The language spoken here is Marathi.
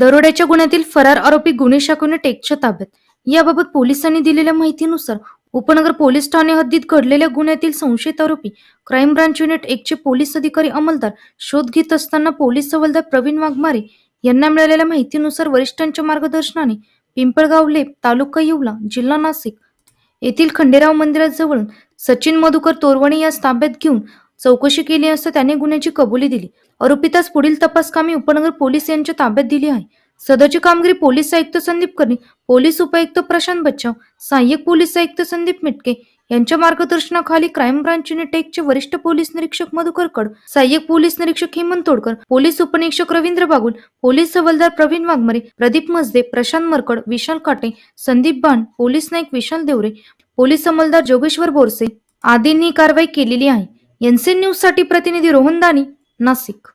दरोड्याच्या गुन्ह्यातील फरार आरोपी गुन्हे शाखेने टेकच्या ताब्यात. याबाबत पोलिसांनी दिलेल्या माहितीनुसार उपनगर पोलीस ठाणे हद्दीत घडलेल्या गुन्ह्यातील संशयित आरोपी क्राईम ब्रांच युनिट एकचे पोलीस अधिकारी अंमलदार शोध घेत असताना पोलीस हवालदार प्रवीण वाघमारे यांना मिळालेल्या माहितीनुसार वरिष्ठांच्या मार्गदर्शनाने पिंपळगाव लेप तालुका येवला जिल्हा नाशिक येथील खंडेराव मंदिराजवळून सचिन मधुकर तोरवणे यास ताब्यात घेऊन चौकशी केली असता त्याने गुन्ह्याची कबुली दिली. आरोपितास पुढील तपास कामी उपनगर पोलीस यांच्या ताब्यात दिली आहे. सदरची कामगिरी पोलीस आयुक्त संदीप कर्णे पोलीस उपायुक्त प्रशांत बच्चाव सहाय्यक पोलीस आयुक्त संदीप मिटके यांच्या मार्गदर्शनाखाली क्राईम ब्रांच युनिट वरिष्ठ पोलीस निरीक्षक मधुकरकड सहाय्यक पोलीस निरीक्षक हेमंत तोडकर पोलीस उपनिरीक्षक रवींद्र बागुल पोलीस हवालदार प्रवीण वाघमारे प्रदीप मजदे प्रशांत मरकड विशाल काटे संदीप बाण पोलीस नाईक विशाल देवरे पोलीस अंमलदार जोगेश्वर बोरसे आदींनी कारवाई केलेली आहे. एनसीएन न्यूजसाठी प्रतिनिधी रोहन दानी नाशिक.